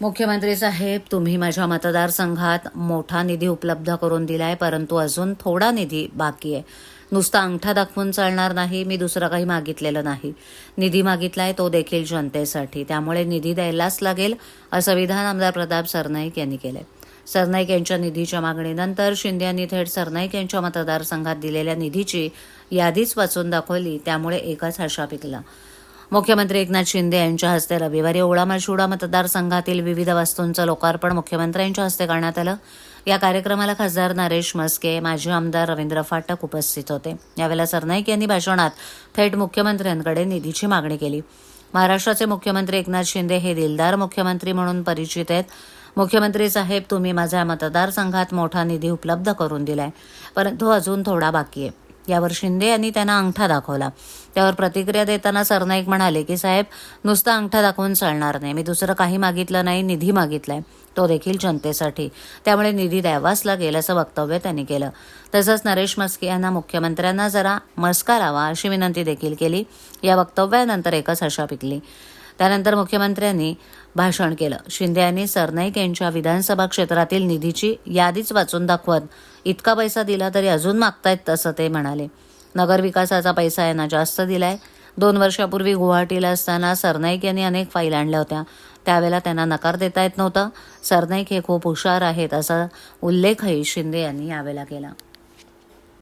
मुख्यमंत्री साहेब तुम्ही माझ्या मतदारसंघात मोठा निधी उपलब्ध करून दिलाय परंतु अजून थोडा निधी बाकी आहे. नुसता अंगठा दाखवून चालणार नाही मी दुसरं काही मागितलेलं नाही. निधी मागितलाय तो देखील जनतेसाठी. त्यामुळे निधी द्यायलाच लागेल असं विधान आमदार प्रताप सरनाईक यांनी केलंय. सरनाईक यांच्या निधीच्या मागणीनंतर शिंदे यांनी थेट सरनाईक यांच्या मतदारसंघात दिलेल्या निधीची यादीच वाचून दाखवली त्यामुळे एकच हर्षा पिकला. मुख्यमंत्री एकनाथ शिंदे यांच्या हस्ते रविवारी ओळा मालशुडा मतदारसंघातील विविध वस्तूंचं लोकार्पण मुख्यमंत्र्यांच्या हस्ते करण्यात आलं. या कार्यक्रमाला खासदार नरेश मस्के माजी आमदार रवींद्र फाटक उपस्थित होते. यावेळेला सरनाईक यांनी भाषणात थेट मुख्यमंत्र्यांकडे निधीची मागणी केली. महाराष्ट्राचे मुख्यमंत्री एकनाथ शिंदे हे दिलदार मुख्यमंत्री म्हणून परिचित आहेत. मुख्यमंत्री साहेब तुम्ही माझ्या मतदारसंघात मोठा निधी उपलब्ध करून दिलाय. परंतु अजून थोडा बाकी आहे. यावर शिंदे यांनी त्यांना अंगठा दाखवला. त्यावर प्रतिक्रिया देताना सरनाईक म्हणाले की साहेब नुसता अंगठा दाखवून चालणार नाही. मी दुसरं काही मागितलं नाही निधी मागितलाय. तो देखील जनतेसाठी. त्यामुळे निधी द्यावाच लागेल असं वक्तव्य त्यांनी केलं. तसंच नरेश मस्के यांना मुख्यमंत्र्यांना जरा मस्का लावा अशी विनंती देखील केली. या वक्तव्यानंतर एकच हशा पिकली. त्यानंतर मुख्यमंत्र्यांनी भाषण केलं. शिंदे यांनी सरनाईक यांच्या विधानसभा क्षेत्रातील निधीची यादीच वाचून दाखवत इतका पैसा दिला तरी अजून मागतायत तसं ते म्हणाले. नगरविकासाचा पैसा यांना जास्त दिलाय. दोन वर्षापूर्वी गुवाहाटीला असताना सरनाईक यांनी अनेक फाईल आणल्या होत्या. त्यावेळेला त्यांना नकार देता येत नव्हता. सरनाईक हे खूप हुशार आहेत असा उल्लेखही शिंदे यांनी यावेळेला केला.